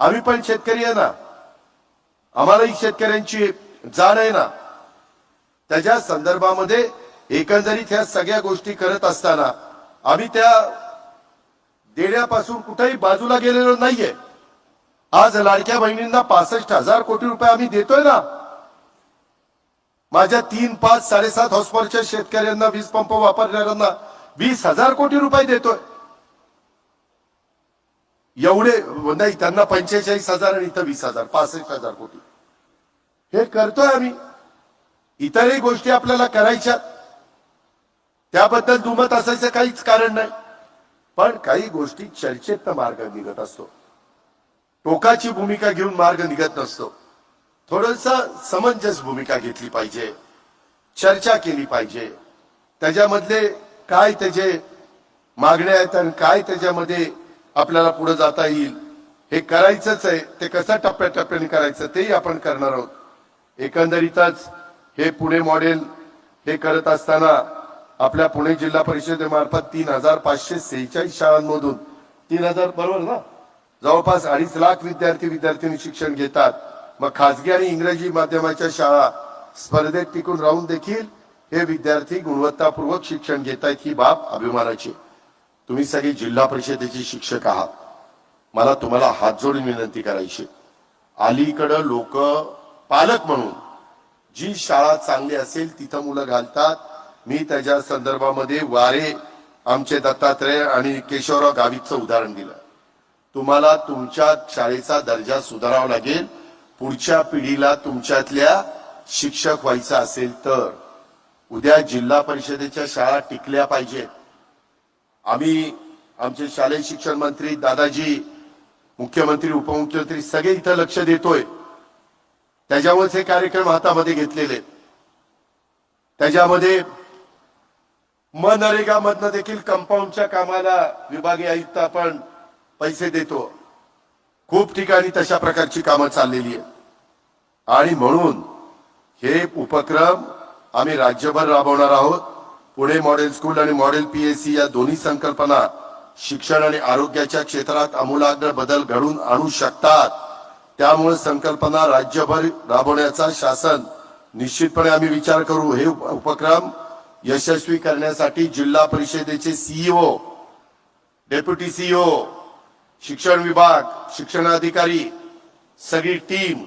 आम्ही पण शेतकरी आहे ना. आम्हालाही शेतकऱ्यांची जाण आहे ना. त्याच्या संदर्भामध्ये एकंदरीत ह्या सगळ्या गोष्टी करत असताना आम्ही त्या देण्यापासून कुठेही बाजूला गेलेलो नाहीये. आज लाडक्या बहिणींना पासष्ट हजार कोटी रुपये आम्ही देतोय ना. माझ्या तीन पाच साडेसात हॉस्पॉरच्या शेतकऱ्यांना वीज पंप वापरणाऱ्यांना वीस हजार कोटी रुपये देतोय. एवढे नाही त्यांना पंचेचाळीस हजार आणि इथं वीस हजार पासष्ट हजार कोटी. हे करतोय आम्ही. इतरही गोष्टी आपल्याला करायच्या. त्याबद्दल दुमत असायचं काहीच कारण नाही. पण काही गोष्टी चर्चेत मार्ग निघत असतो. टोकाची भूमिका घेऊन मार्ग निघत नसतो. थोडस समंजस भूमिका घेतली पाहिजे. चर्चा केली पाहिजे. त्याच्यामधले काय त्याचे मागण्या आहेत आणि काय त्याच्यामध्ये आपल्याला पुढे जाता येईल. हे करायचंच आहे. ते कसं टप्प्याटप्प्याने करायचं तेही आपण करणार आहोत. एकंदरीतच हे पुणे मॉडेल हे करत असताना आपल्या पुणे जिल्हा परिषदेमार्फत तीन हजार पाचशे सेहेचाळीस शाळांमधून तीन हजार बरोबर ना? जवळपास अडीच लाख विद्यार्थी विद्यार्थिनी शिक्षण घेतात. मग खासगी आणि इंग्रजी माध्यमाच्या शाळा स्पर्धेत टिकून राहून देखील हे विद्यार्थी गुणवत्तापूर्वक शिक्षण घेत आहेत ही बाब अभिमानाची तुम्ही सगळे जिल्हा परिषदेचे शिक्षक आहात. मला तुम्हाला हात जोडून विनंती करायची अलीकडं लोक पालक म्हणून जी शाळा चांगली असेल तिथं मुलं घालतात. मी त्याच्या संदर्भामध्ये वारे आमचे दत्तात्रय आणि केशवराव गावितचं उदाहरण दिलं. तुम्हाला तुमच्या शाळेचा दर्जा सुधारावा लागेल. पुढच्या पिढीला तुमच्यातल्या शिक्षक व्हायचं असेल तर. उद्या जिल्हा परिषदेच्या शाळा टिकल्या पाहिजेत. आम्ही आमचे शालेय शिक्षण मंत्री दादाजी मुख्यमंत्री उपमुख्यमंत्री सगळे इथं लक्ष देतोय. त्याच्यामुळेच हे कार्यक्रम हातामध्ये घेतलेले त्याच्यामध्ये मनरेगा मधनं देखील कंपाऊंडच्या कामाला विभागीय आयुक्त आपण पैसे देतो. खूप ठिकाणी तशा प्रकारची कामं चाललेली आहेत. आणि म्हणून हे उपक्रम आम्ही राज्यभर राबवणार आहोत. पुणे मॉडेल स्कूल आणि मॉडेल पीएससी या दोन्ही संकल्पना शिक्षण आणि आरोग्याच्या क्षेत्रात आमूलाग्र बदल घडून आणू शकतात. त्यामुळे संकल्पना राज्यभर राबवण्याचा शासन निश्चितपणे आम्ही विचार करू. हे उपक्रम यशस्वी करण्यासाठी जिल्हा परिषदेचे सीईओ डेप्युटी सीईओ शिक्षण विभाग शिक्षणाधिकारी सगळी टीम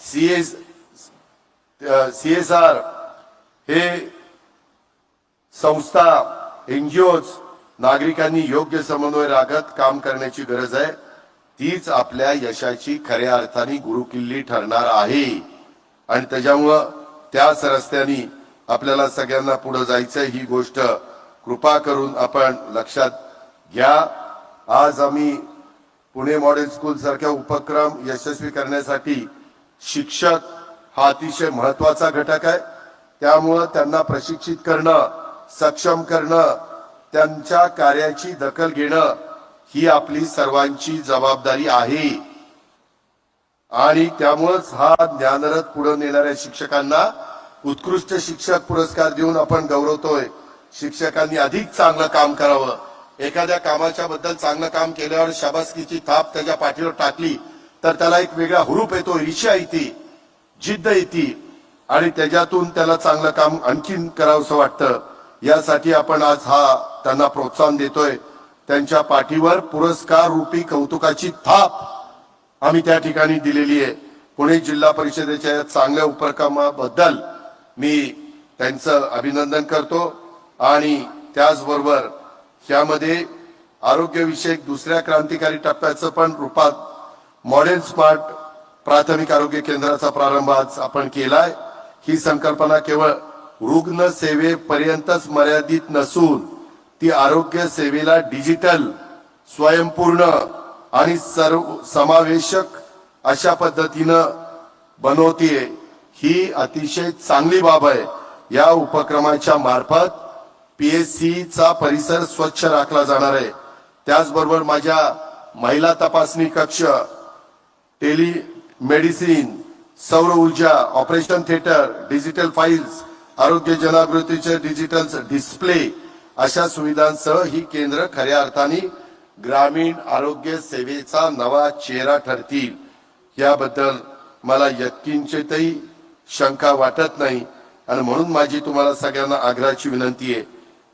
सीएस सीएसआर हे संस्था एनजीओज नागरिकांनी योग्य समन्वय राखत काम करण्याची गरज आहे. तीच आपल्या यशाची खऱ्या अर्थाने गुरुकिल्ली ठरणार आहे. आणि त्याच्यामुळं त्याच रस्त्याने आपल्याला सगळ्यांना पुढे जायचं ही गोष्ट कृपा करून आपण लक्षात घ्या. आज आम्ही पुणे मॉडेल स्कूल सारख्या उपक्रम यशस्वी करण्यासाठी शिक्षक हा अतिशय महत्त्वाचा घटक आहे. त्यामुळं त्यांना प्रशिक्षित करणं सक्षम करणं त्यांच्या कार्याची दखल घेणं ही आपली सर्वांची जबाबदारी आहे. आणि त्यामुळेच हा ज्ञानरथ पुढे नेणाऱ्या शिक्षकांना उत्कृष्ट शिक्षक पुरस्कार देऊन आपण गौरवतोय. शिक्षकांनी अधिक चांगलं काम करावं. एखाद्या कामाच्या बद्दल चांगलं काम केल्यावर शाबासकीची थाप त्याच्या पाठीवर टाकली तर त्याला एक वेगळा हुरूप येतो ईर्ष्या येते जिद्द येते. आणि त्याच्यातून त्याला चांगलं काम आणखीन करावंसं वाटतं. यासाठी आपण आज हा त्यांना प्रोत्साहन देतोय. त्यांच्या पाठीवर पुरस्कार रूपी कौतुकाची थाप आम्ही त्या ठिकाणी दिलेली आहे. पुणे जिल्हा परिषदेच्या या चांगल्या उपक्रमाबद्दल मी त्यांचं अभिनंदन करतो आणि त्याचबरोबर यामध्ये आरोग्यविषयक दुसऱ्या क्रांतिकारी टप्प्याचं पण रूपात मॉडेल स्मार्ट प्राथमिक आरोग्य केंद्राचा प्रारंभ आज आपण केलाय. ही संकल्पना केवळ रुग्ण सेवेपर्यंतच मर्यादित नसून ती आरोग्य सेवेला डिजिटल स्वयंपूर्ण आणि सर्व समावेशक अशा पद्धतीनं बनवतीये. ही अतिशय चांगली बाब आहे. या उपक्रमाच्या मार्फत पीएससीचा परिसर स्वच्छ राखला जाणार आहे. त्याचबरोबर माझ्या महिला तपासणी कक्ष टेली मेडिसिन सौर ऊर्जा ऑपरेशन थिएटर डिजिटल फाईल्स आरोग्य जनजागृतीचे डिजिटल डिस्प्ले अशा सुविधांसह ही केंद्र खऱ्या अर्थाने ग्रामीण आरोग्य सेवेचा नवा चेहरा ठरतील. याबद्दल मला यत्किंचितही शंका वाटत नाही. आणि म्हणून माझी तुम्हाला सगळ्यांना आग्रहाची विनंती आहे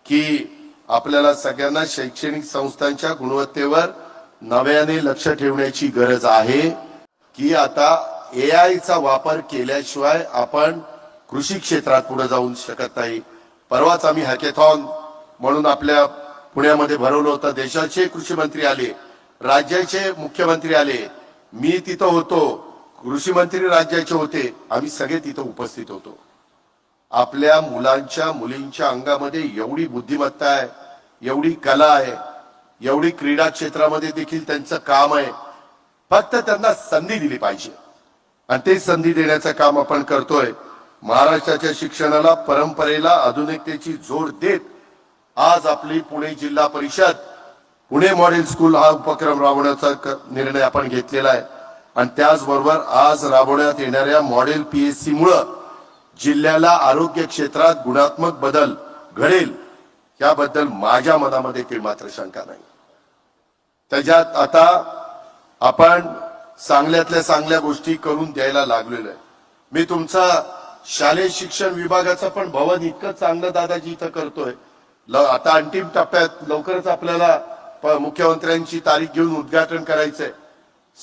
की आपल्याला सगळ्यांना शैक्षणिक संस्थांच्या गुणवत्तेवर नव्याने लक्ष ठेवण्याची गरज आहे. की आता ए आयचा वापर केल्याशिवाय आपण कृषी क्षेत्रात पुढे जाऊ शकत नाही. परवाच आम्ही हॅकेथॉन म्हणून आपल्या पुण्यामध्ये भरवलं होतं. देशाचे कृषी मंत्री आले राज्याचे मुख्यमंत्री आले. मी तिथं होतो. कृषी मंत्री राज्याचे होते. आम्ही सगळे तिथं उपस्थित होतो. आपल्या मुलांच्या मुलींच्या अंगामध्ये एवढी बुद्धिमत्ता आहे एवढी कला आहे एवढी क्रीडा क्षेत्रामध्ये देखील त्यांचं काम आहे. फक्त त्यांना संधी दिली पाहिजे. आणि ते संधी देण्याचं काम आपण करतोय. महाराष्ट्राच्या शिक्षणाला परंपरेला आधुनिकतेची जोड देत आज आपली पुणे जिल्हा परिषद पुणे मॉडेल स्कूल हा उपक्रम राबवण्याचा निर्णय आपण घेतलेला आहे. आणि त्याचबरोबर आज राबवण्यात येणाऱ्या मॉडेल पीएससी मुळे जिल्ह्याला आरोग्य क्षेत्रात गुणात्मक बदल घडेल याबद्दल माझ्या मनामध्ये काही मात्र शंका नाही. त्याच्यात आता आपण चांगल्यातल्या चांगल्या गोष्टी करून द्यायला लागलेलो आहे. मी तुमचा शालेय शिक्षण विभागाचं पण भवन इतकं चांगलं दादाजी इथं करतोय. आता अंतिम टप्प्यात लवकरच आपल्याला मुख्यमंत्र्यांची तारीख घेऊन उद्घाटन करायचंय.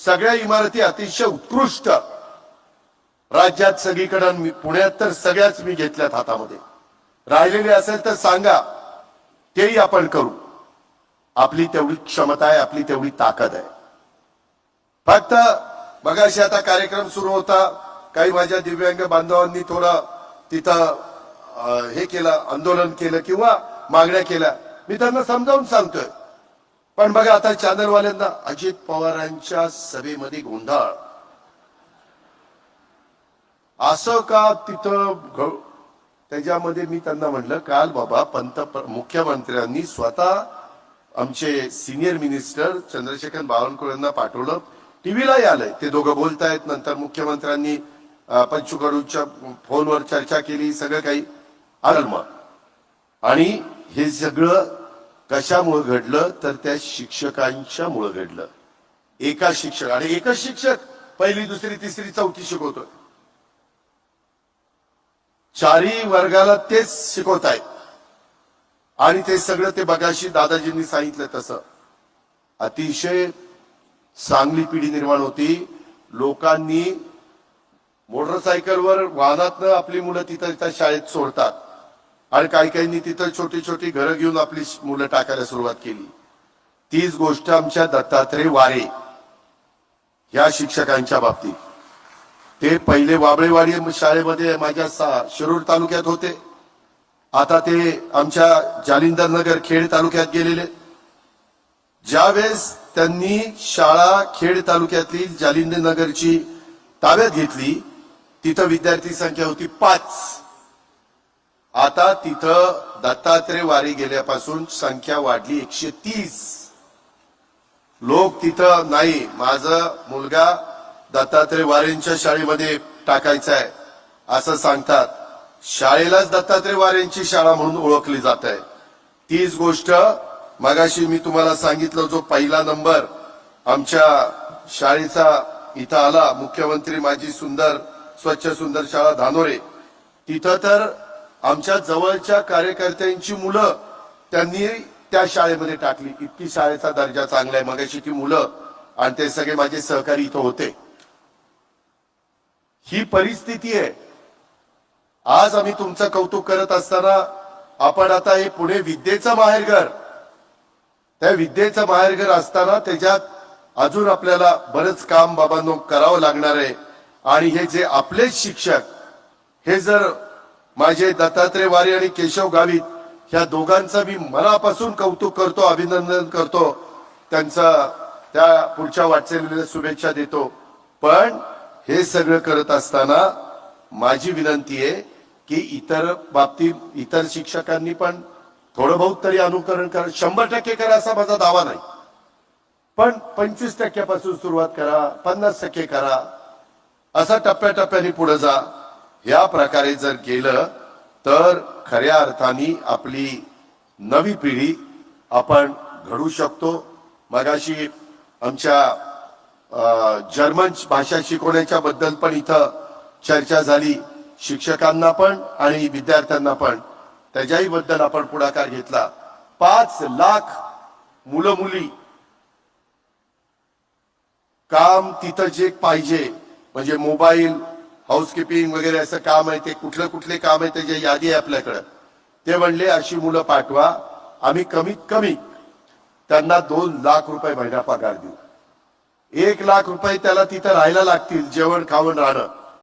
सगळ्या इमारती अतिशय उत्कृष्ट. राज्यात सगळीकडे पुण्यात तर सगळ्याच मी घेतल्यात हातामध्ये. राहिलेले असेल तर सांगा तेही आपण करू. आपली तेवढी क्षमता आहे आपली तेवढी ताकद आहे. फक्त बघाशी आता कार्यक्रम सुरू होता काही माझ्या दिव्यांग बांधवांनी थोडं तिथं हे केलं आंदोलन केलं किंवा मागण्या केल्या. मी त्यांना समजावून सांगतोय. पण बघा आता चॅनलवाल्यांना अजित पवारांच्या सभेमध्ये गोंधळ. असं का तिथं त्याच्यामध्ये मी त्यांना म्हणलं काल बाबा पंत मुख्यमंत्र्यांनी स्वतः आमचे सिनियर मिनिस्टर चंद्रशेखर बावनकुळेंना पाठवलं. टीव्हीलाही आलंय. ते दोघं बोलतायत नंतर मुख्यमंत्र्यांनी पंचुकडूच्या फोनवर चर्चा केली सगळं काही आलं मग. आणि हे सगळं कशामुळे घडलं? तर त्या शिक्षकांच्या मुळे घडलं. एका शिक्षक आणि एकच शिक्षक पहिली दुसरी तिसरी चौथी शिकवतोय. चारही वर्गाला तेच शिकवत आहे आणि ते सगळं ते बघाशी दादाजींनी सांगितलं तसं. अतिशय चांगली पिढी निर्माण होती. लोकांनी मोटरसायकलवर वाहनातनं आपली मुलं तिथं त्या शाळेत सोडतात. आणि काही काहींनी तिथं छोटी छोटी घरं घेऊन आपली मुलं टाकायला सुरुवात केली. तीच गोष्ट आमच्या दत्तात्रय वारे या शिक्षकांच्या बाबतीत. ते पहिले वाबळेवाडी शाळेमध्ये माझ्या शिरूर तालुक्यात होते. आता ते आमच्या जालिंदर नगर खेड तालुक्यात गेलेले. ज्यावेळेस त्यांनी शाळा खेड तालुक्यातली जालिंदर नगरची ताब्यात घेतली तिथं विद्यार्थी संख्या होती पाच. आता तिथं दत्तात्रय वारी गेल्यापासून संख्या वाढली एकशे तीस. लोक तिथं नाही माझा मुलगा दत्तात्रय वारेंच्या शाळेमध्ये टाकायचा आहे असं सांगतात. शाळेलाच दत्तात्रय वारेंची शाळा म्हणून ओळखली जात आहे. तीच गोष्ट मगाशी मी तुम्हाला सांगितलं जो पहिला नंबर आमच्या शाळेचा इथं आला मुख्यमंत्री माझी सुंदर स्वच्छ सुंदर शाळा धानोरे. तिथं तर आमच्या जवळच्या कार्यकर्त्यांची मुलं त्यांनी त्या शाळेमध्ये टाकली. इतकी शाळेचा दर्जा चांगला आहे. मगाशी ती मुलं आणि ते सगळे माझे सहकारी इथं होते. ही परिस्थिती आहे. आज आम्ही तुमचं कौतुक करत असताना आपण आता हे पुणे विद्येचं माहेरघर त्या विद्येचं माहेरघर असताना त्याच्यात अजून आपल्याला बरंच काम बाबांनो करावं लागणार आहे. आणि हे जे आपलेच शिक्षक हे जर माझे दत्तात्रय वारे आणि केशव गावित ह्या दोघांचं मी मनापासून कौतुक करतो अभिनंदन करतो. त्यांचा त्या पुढच्या वाटचालीला शुभेच्छा देतो. पण हे सगळं करत असताना माझी विनंती आहे की इतर बाबतीत इतर शिक्षकांनी पण थोडं बहुत तरी अनुकरण करा. शंभर टक्के करा असा माझा दावा नाही. पण पंचवीस टक्क्यापासून सुरुवात करा पन्नास टक्के करा. असा टप्प्याटप्प्याने पुढे जा. या प्रकारे जर गेलं तर खऱ्या अर्थाने आपली नवी पिढी आपण घडू शकतो. मगाशी आमच्या जर्मन भाषा शिकवण्याच्या बद्दल पण इथं चर्चा झाली. शिक्षकांना पण आणि विद्यार्थ्यांना पण. त्याच्याही बद्दल आपण पुढाकार घेतला. पाच लाख मुलं मुली काम तिथं जे पाहिजे म्हणजे मोबाईल हाऊसकीपिंग वगैरे असं काम आहे ते कुठलं कुठले काम आहे त्याची यादी आहे आपल्याकडं. ते म्हणले अशी मुलं पाठवा आम्ही कमीत कमी त्यांना दोन लाख रुपये महिना पगार देऊ. एक लाख रुपये त्याला तिथं राहायला लागतील जेवण खावण राहणं.